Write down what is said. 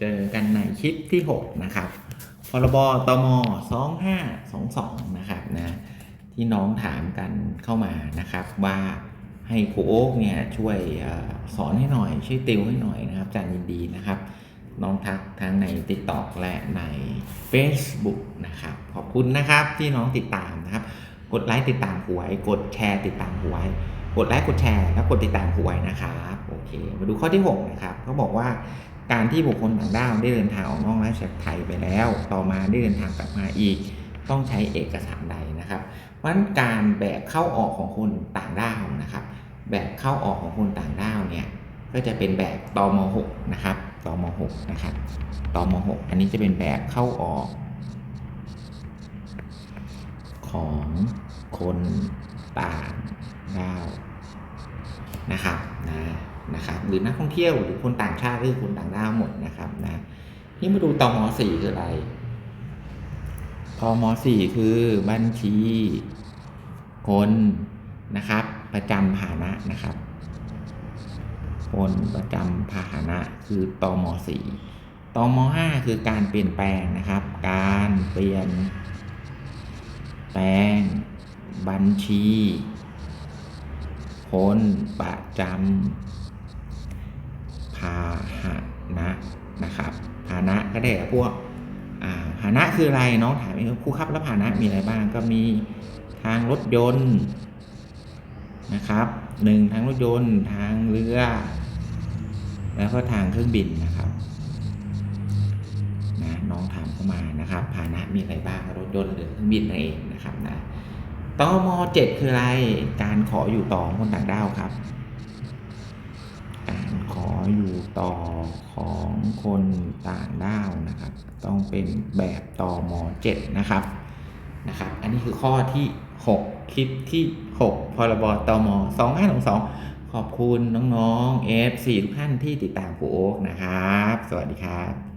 เจอกันในคลิปที่ 6 นะครับพรบตม2522 นะครับนะที่น้องถามกันเข้ามานะครับ ว่าให้ครูโอ๊กเนี่ยช่วยอสอนให้หน่อยช่วยติวให้หน่อยนะครับจารย์ยินดีนะครับ น้องทักทั้งใน TikTok และใน Facebook นะครับ ขอบคุณนะครับที่น้องติดตามนะครับ กดไลค์ติดตามครูไว้กดแชร์ติดตามครูไว้กดไลค์กดแชร์แล้วกดติดตามครูไว้นะครับ เคมาดูข้อที่6นะครับเขาบอกว่าการที่บุคคลต่างด้าวได้เดินทางออกนอกราชอาณาจักรไทยไปแล้ว ต่อมาได้เดินทางกลับมาอีก ต้องใช้เอกสารใดนะครับเพราะฉะนั้นการแบบเข้าออกของคนต่างด้าวนะครับ แบบเข้าออกของคนต่างด้าวเนี่ยก็จะเป็นแบบตม6นะครับตม6นะครับตม6อันนี้จะเป็นแบบเข้าออก ของคนต่างด้าวนะครับนะ นะครับหรือนักท่องเที่ยวหรือคนต่างชาติหรือคนต่างด้าวหมดนะครับนะนี่มาดูตอม4คืออะไรตอม4คือบัญชี คนนะครับ ประจำพาหนะนะครับ คนประจำพาหนะคือตอม4ตม5คือการเปลี่ยนแปลงนะครับ การเปลี่ยน แปลง บัญชี คนประจำ พาหนะนะครับพานะก็ได้พวกอ่าพานะคืออะไรน้องถามเองครูครับแล้วพานะมีอะไรบ้างก็มีทางรถยนต์นะครับหนึ่งทางรถยนต์ทางเรือ แล้วก็ทางเครื่องบินนะครับนะน้องถามเข้ามานะครับพานะมีอะไรบ้างรถยนต์หรือเครื่องบินนั่นเองนะครับนะตมเจ็ดคืออะไรการขออยู่ต่อคนต่างด้าวครับ อยู่ต่อของคนต่างด้าวนะครับ ต้องเป็นแบบตมเจ็ดนะครับนะครับ อันนี้คือข้อที่ 6 คลิปที่ 6 พรบตอม2522ขอบคุณน้องๆ F4 ทุกท่านที่ติดตามครูโอ๊กนะครับ สวัสดีครับ